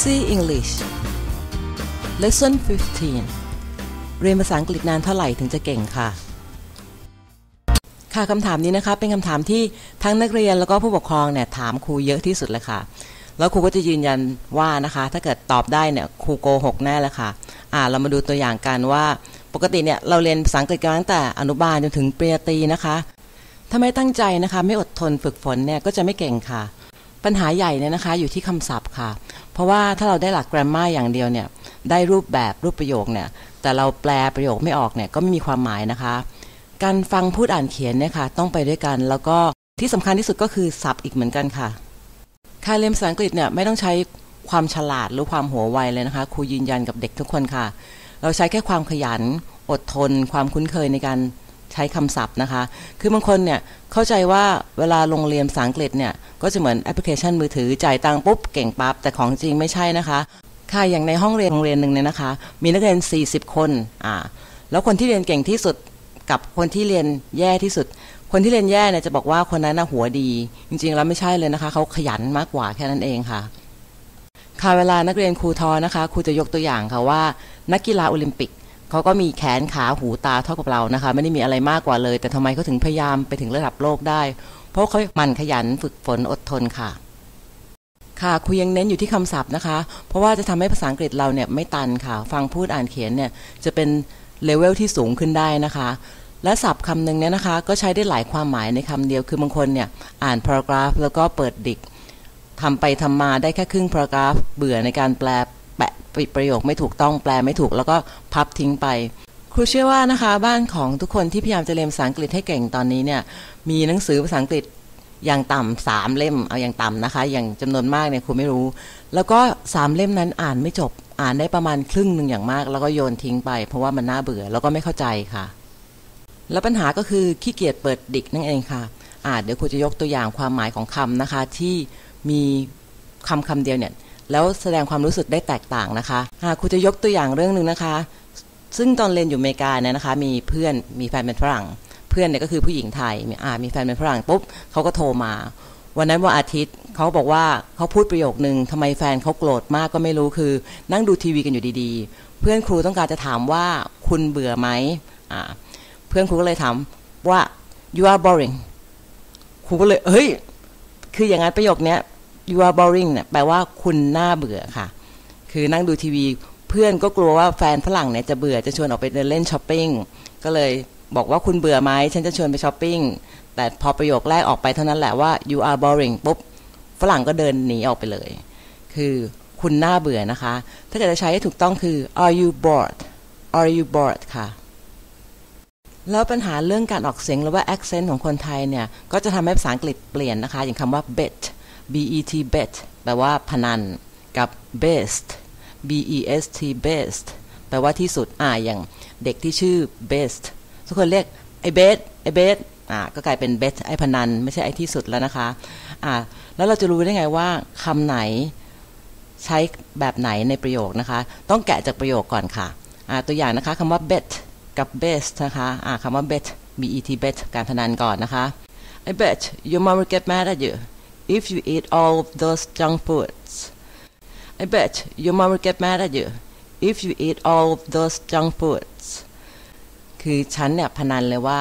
Easy English Lesson 15 เรียนภาษาอังกฤษนานเท่าไหร่ถึงจะเก่งค่ะ ค่ะคำถามนี้นะคะ เป็นคำถามที่ทั้งนักเรียนแล้วก็ผู้ปกครองเนี่ยถามครูเยอะที่สุดเลยค่ะ แล้วครูก็จะยืนยันว่านะคะ ถ้าเกิดตอบได้เนี่ยครูโกหกแน่เลยค่ะ อ่าเรามาดูตัวอย่างกันว่า ปกติเนี่ยเราเรียนภาษาอังกฤษกันตั้งแต่อนุบาลจนถึงปริญญาตรีนะคะถ้าไม่ตั้งใจนะคะ ไม่อดทนฝึกฝนเนี่ยก็จะไม่เก่งค่ะ ปัญหาใหญ่เนี่ยนะคะ อยู่ที่คำศัพท์ค่ะ เพราะว่าถ้าเราได้หลัก grammar อย่างเดียวเนี่ยได้รูปแบบรูปประโยคเนี่ยแต่เราแปลประโยคไม่ออกเนี่ยก็ไม่มีความหมายนะคะ การฟังพูดอ่านเขียนเนี่ยค่ะต้องไปด้วยกัน แล้วก็ที่สำคัญที่สุดก็คือศัพท์อีกเหมือนกันค่ะการเรียนภาษาอังกฤษเนี่ยไม่ต้องใช้ความฉลาดหรือความหัวไวเลยนะคะครูยืนยันกับเด็กทุกคนค่ะ เราใช้แค่ความขยัน อดทน ความคุ้นเคยในการ ใช้คำศัพท์นะคะ คือบางคนเนี่ยเข้าใจว่าเวลาลงเรียนภาษาอังกฤษเนี่ย ก็จะเหมือนแอปพลิเคชันมือถือจ่ายตังปุ๊บเก่งปั๊บ แต่ของจริงไม่ใช่นะคะ ค่ะ อย่างในห้องเรียนโรงเรียนหนึ่งเนี่ยนะคะ มีนักเรียน 40 คนอ่าแล้วคนที่เรียนเก่งที่สุดกับคนที่เรียนแย่ที่สุด คนที่เรียนแย่เนี่ยจะบอกว่าคนนั้นน่ะหัวดี จริงๆแล้วไม่ใช่เลยนะคะเขาขยันมากกว่าแค่นั้นเองค่ะค่ะเวลานักเรียนครูทอนะคะครูจะยกตัวอย่างค่ะว่า นักกีฬาโอลิมปิก เขาก็มีแขนขาหูตาเท่ากับเรานะคะ ไม่ได้มีอะไรมากกว่าเลย แต่ทำไมเขาถึงพยายามไปถึงระดับโลกได้ เพราะเขาหมั่นขยันฝึกฝนอดทนค่ะ ค่ะครูยังเน้นอยู่ที่คำศัพท์นะคะ เพราะว่าจะทำให้ภาษาอังกฤษเราเนี่ยไม่ตันค่ะ ฟังพูดอ่านเขียนเนี่ยจะเป็นเลเวลที่สูงขึ้นได้นะคะ และศัพท์คำหนึ่งเนี่ยนะคะ ก็ใช้ได้หลายความหมายในคำเดียวคือบางคนเนี่ยอ่าน paragraph แล้วก็เปิดดิกทำไปทำมาได้แค่ครึ่ง paragraph เบื่อในการแปล ปประโยคไม่ถูกต้องแปลไม่ถูก แล้วก็พับทิ้งไป ครูเชื่อว่านะคะ บ้านของทุกคนที่พยายามจะเรียนภาษาอังกฤษให้เก่งตอนนี้เนี่ยมีหนังสือภาษาอังกฤษอย่างต่ำสามเล่มเอาอย่างต่ำนะคะ อย่างจำนวนมากเนี่ยครูไม่รู้ แล้วก็สามเล่มนั้นอ่านไม่จบอ่านได้ประมาณครึ่งหนึ่งอย่างมาก แล้วก็โยนทิ้งไป เพราะว่ามันน่าเบื่อแล้วก็ไม่เข้าใจค่ะ แล้วปัญหาก็คือขี้เกียจเปิดดิกนั่นเองค่ะอ่าเดี๋ยวครูจะยกตัวอย่างความหมายของคำนะคะ ที่มีคำคำเดียวเนี่ย แล้วแสดงความรู้สึกได้แตกต่างนะคะครูจะยกตัวอย่างเรื่องหนึ่งนะคะ ซึ่งตอนเรียนอยู่อเมริกาเนี่ยนะคะมีเพื่อนมีแฟนเป็นฝรั่ง เพื่อนเนี่ยก็คือผู้หญิงไทยมีอ่ามีแฟนเป็นฝรั่งปุ๊บเขาก็โทรมา วันนั้นวันอาทิตย์เขาบอกว่าเขาพูดประโยคนึงทำไมแฟนเขาโกรธมากก็ไม่รู้คือ นั่งดูทีวีกันอยู่ดีๆ เพื่อนครูต้องการจะถามว่าคุณเบื่อไหมอ่าเพื่อนครูก็เลยถามว่า you are boring ครูก็เลยเฮ้ยคืออย่างนั้นประโยคเนี้ย you are boring เนี่ยแปลว่าคุณน่าเบื่อค่ะ คือนั่งดูทีวี เพื่อนก็กลัวว่าแฟนฝรั่งเนี่ยจะเบื่อจะชวนออกไปเดินเล่นช้อปปิ้งก็เลยบอกว่าคุณเบื่อไหมฉันจะชวนไปช้อปปิ้งแต่พอประโยคแรกออกไปเท่านั้นแหละว่า you are boring ปุ๊บฝรั่งก็เดินหนีออกไปเลย คือคุณน่าเบื่อนะคะ ถ้าเกิดจะใช้ให้ถูกต้องคือ are you bored are you bored ค่ะ แล้วปัญหาเรื่องการออกเสียงหรือว่า accent ของคนไทยเนี่ย ก็จะทำให้ภาษาอังกฤษเปลี่ยนนะคะ อย่างคำว่า bet bet bet แปลว่าพนัน กับ best best best แปลว่าที่สุด อ่า อย่างเด็กที่ชื่อ best ทุกคนเรียกไอ้เบสไอ้เบสอ่า ก็กลายเป็น bet ไอ้พนัน ไม่ใช่ไอ้ที่สุดแล้วนะคะ อ่า แล้วเราจะรู้ได้ไงว่าคำไหนใช้แบบไหนในประโยคนะคะ ต้องแกะจากประโยคก่อนค่ะ อ่า ตัวอย่างนะคะคำว่า bet กับ best นะคะ อ่าคำว่า bet bet bet การพนันก่อนนะคะ I bet your mom will get mad at you if you eat all of those junk foods. I bet your mom will get mad at you if you eat all of those junk foods. คือฉันเนี่ยพนันเลยว่า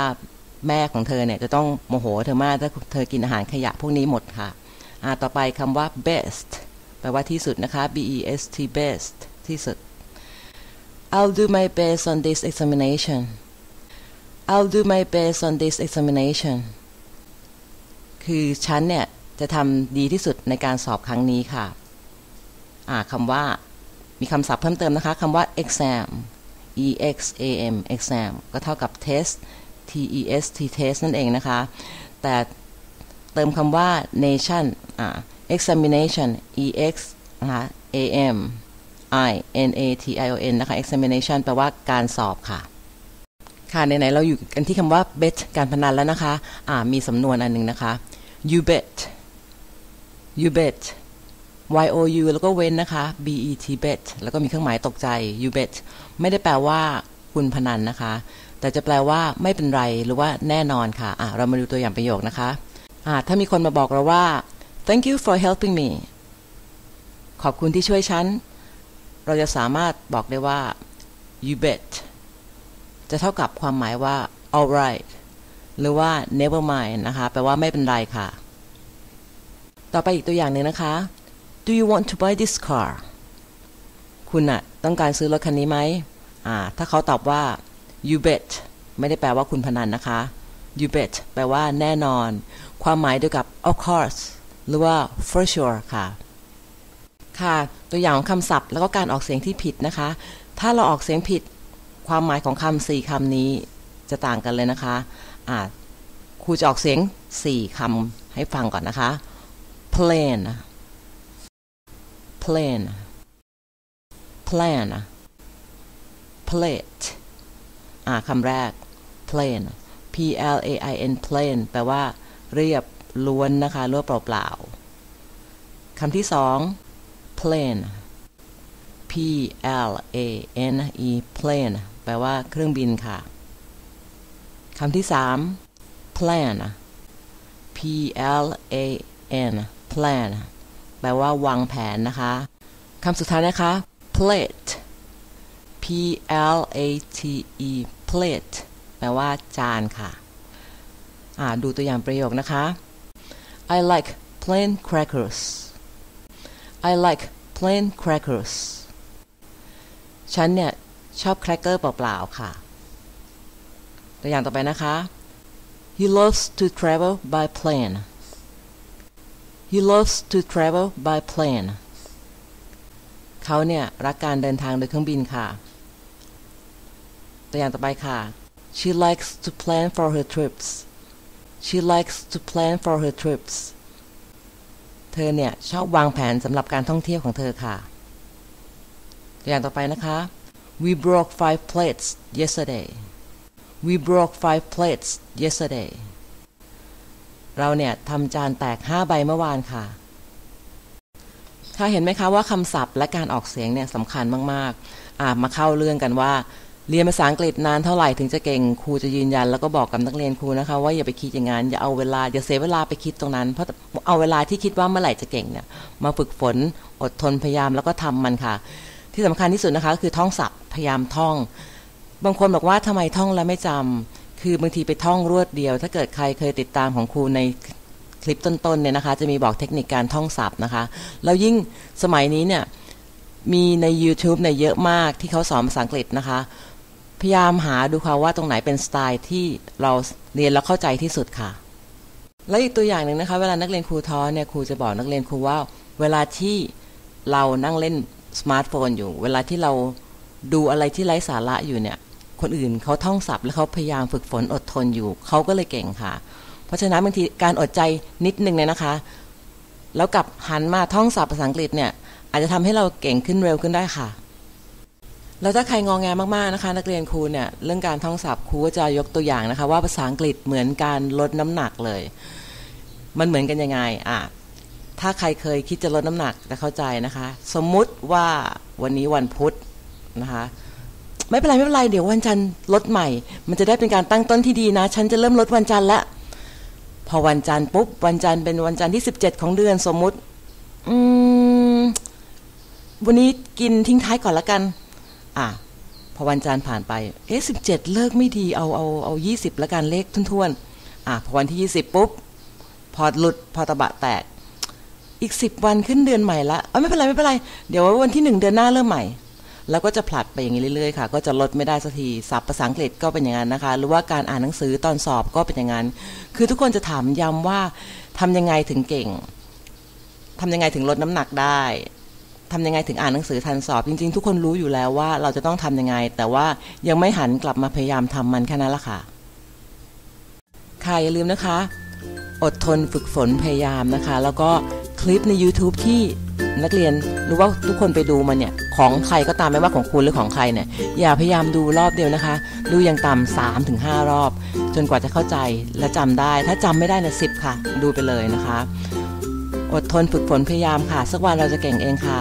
แม่ของเธอเนี่ยจะต้องโมโหเธอมากถ้าเธอกินอาหารขยะพวกนี้หมดค่ะอ่าต่อไปคำว่า best แปลว่าที่สุดนะคะ b e s t best ที่สุด I'll do my best on this examination I'll do my best on this examination คือฉันเนี่ย จะทำดีที่สุดในการสอบครั้งนี้ค่ะอ่าคำว่ามีคำศัพท์เพิ่มเติมนะคะคำว่า exam e x a m exam ก็เท่ากับ test t e s t test นั่นเองนะคะ แต่เติมคำว่า nation อ่า examination e x นะคะ a m i n a t i o n นะคะ examination แปลว่าการสอบค่ะ ค่ะไหนๆเราอยู่กันที่คำว่า bet การพนันแล้วนะคะอ่ามีสำนวนอันหนึ่งนะคะ you bet you bet y o u แล้วก็เว้นนะคะ b e t bet แล้วก็มีเครื่องหมายตกใจ you bet ไม่ได้แปลว่าคุณพนันนะคะ แต่จะแปลว่าไม่เป็นไรหรือว่าแน่นอนค่ะอะเรามาดูตัวอย่างประโยคนะคะอะถ้ามีคนมาบอกเราว่า thank you for helping me ขอบคุณที่ช่วยฉัน เราจะสามารถบอกได้ว่า you bet จะเท่ากับความหมายว่า alright หรือว่า never mind นะคะ แปลว่าไม่เป็นไรค่ะ ต่อไปอีกตัวอย่างหนึ่งนะคะ do you want to buy this car คุณอะต้องการซื้อรถคันนี้ไหมอ่า ถ้าเขาตอบว่า you bet ไม่ได้แปลว่าคุณพนันนะคะ you bet แปลว่าแน่นอน ความหมายเดียวกับ of course หรือว่า for sure ค่ะ ค่ะ ตัวอย่างของคำศัพท์แล้วก็การออกเสียงที่ผิดนะคะ ถ้าเราออกเสียงผิด ความหมายของคำสี่คำนี้จะต่างกันเลยนะคะ อ่าครูจะออกเสียงสี่คำให้ฟังก่อนนะคะ plan plan plan plate อ่าคำแรก plan p l a i n plan แปลว่า เรียบล้วนนะคะล้วนเปล่าๆคำที่สอง plan p l a n e plan แปลว่าเครื่องบินค่ะคำที่สาม plan p l a n plan แปลว่าวางแผนนะคะคำสุดท้ายนะคะ plate p l a t e plate แปลว่าจานค่ะอ่าดูตัวอย่างประโยคนะคะ I like plain crackers I like plain crackers ฉันเนี่ย ชอบแครกเกอร์เปล่าๆค่ะ ตัวอย่างต่อไปนะคะ He loves to travel by plane He loves to travel by plane เขาเนี่ย รักการเดินทางโดยเครื่องบินค่ะ ตัวอย่างต่อไปค่ะ She likes to plan for her trips She likes to plan for her trips เธอเนี่ย ชอบวางแผนสำหรับการท่องเที่ยวของเธอค่ะ ตัวอย่างต่อไปนะคะ We broke five plates yesterday We broke five plates yesterday เราเนี่ยทำจานแตกห้าใบเมื่อวานค่ะค่ะเห็นไหมคะว่าคำศัพท์และการออกเสียงเนี่ยสำคัญมากๆอ่ามาเข้าเรื่องกันว่า เรียนภาษาอังกฤษนานเท่าไหร่ถึงจะเก่งครูจะยืนยัน แล้วก็บอกกับนักเรียนครูนะคะว่าอย่าไปคิดอย่างนั้นอย่าเอาเวลาอย่าเสียเวลาไปคิดตรงนั้น เพราะเอาเวลาที่คิดว่าเมื่อไหร่จะเก่งเนี่ยมาฝึกฝนอดทนพยายามแล้วก็ทำมันค่ะ ที่สำคัญที่สุดนะคะคือท่องศัพท์พยายามท่อง บางคนบอกว่าทำไมท่องแล้วไม่จำ คือบางทีไปท่องรวดเดียว ถ้าเกิดใครเคยติดตามของครูในคลิปต้นๆเนี่ยนะคะ จะมีบอกเทคนิคการท่องศัพท์นะคะ แล้วยิ่งสมัยนี้เนี่ยมีใน YouTube เนี่ยเยอะมากที่เขาสอนภาษาอังกฤษนะคะ พยายามหาดูค่ะว่าตรงไหนเป็นสไตล์ที่เราเรียนแล้วเข้าใจที่สุดค่ะ และอีกตัวอย่างหนึ่งนะคะ เวลานักเรียนครูท้อเนี่ยครูจะบอกนักเรียนครูว่า เวลาที่เรานั่งเล่นสมาร์ทโฟนอยู่ เวลาที่เราดูอะไรที่ไร้สาระอยู่เนี่ย คนอื่นเขาท่องศัพท์แล้วเขาพยายามฝึกฝนอดทนอยู่เขาก็เลยเก่งค่ะ เพราะฉะนั้นบางทีการอดใจนิดนึงเนี่ยนะคะ แล้วกับหันมาท่องศัพท์ภาษาอังกฤษเนี่ยอาจจะทำให้เราเก่งขึ้นเร็วขึ้นได้ค่ะแล้วถ้าใครงองแงมากๆนะคะ นักเรียนครูเนี่ยเรื่องการท่องศัพท์ครูก็จะยกตัวอย่างนะคะ ว่าภาษาอังกฤษเหมือนการลดน้ำหนักเลย มันเหมือนกันยังไงอะถ้าใครเคยคิดจะลดน้ำหนักจะเข้าใจนะคะ สมมุติว่าวันนี้วันพุธนะคะ ไม่เป็นไรไม่เป็นไรเดี๋ยววันจันทร์ลดใหม่ มันจะได้เป็นการตั้งต้นที่ดีนะ ฉันจะเริ่มลดวันจันทร์ละพอวันจันทร์ปุ๊บ วันจันทร์เป็นวันจันทร์ที่สิบเจ็ดของเดือนสมมุติ อืม วันนี้กินทิ้งท้ายก่อนละกัน อะพอวันจันทร์ผ่านไป เอ๊ะสิบเจ็ดเลิกไม่ดีเอาเอาเอายี่สิบละกันเลขทุ่นๆ อะพอวันที่ยี่สิบปุ๊บ พอหลุดพอตะบะแตก อีกสิบวันขึ้นเดือนใหม่ละเออไม่เป็นไรไม่เป็นไร เดี๋ยววันที่หนึ่งเดือนหน้าเริ่มใหม่ แล้วก็จะผลัดไปอย่างนี้เรื่อยๆค่ะ ก็จะลดไม่ได้สักทีศัพท์ภาษาอังกฤษก็เป็นอย่างนั้นนะคะ หรือว่าการอ่านหนังสือตอนสอบก็เป็นอย่างนั้น คือทุกคนจะถามย้ำว่าทำยังไงถึงเก่งทำยังไงถึงลดน้ำหนักได้ทำยังไงถึงอ่านหนังสือทันสอบ จริง ๆ ทุกคนรู้อยู่แล้วว่าเราจะต้องทำยังไง แต่ว่ายังไม่หันกลับมาพยายามทำมันแค่นั้นละค่ะ ค่ะอย่าลืมนะคะ อดทนฝึกฝนพยายามนะคะ แล้วก็คลิปใน YouTube ที่นักเรียนหรือว่าทุกคนไปดูมันเนี่ย ของใครก็ตามไม่ว่าของคุณหรือของใครเนี่ยอย่าพยายามดูรอบเดียวนะคะ ดูอย่างต่ำสามถึงห้ารอบ จนกว่าจะเข้าใจและจำได้ ถ้าจำไม่ได้นะสิบค่ะ ดูไปเลยนะคะ อดทนฝึกฝนพยายามค่ะ สักวันเราจะเก่งเองค่ะ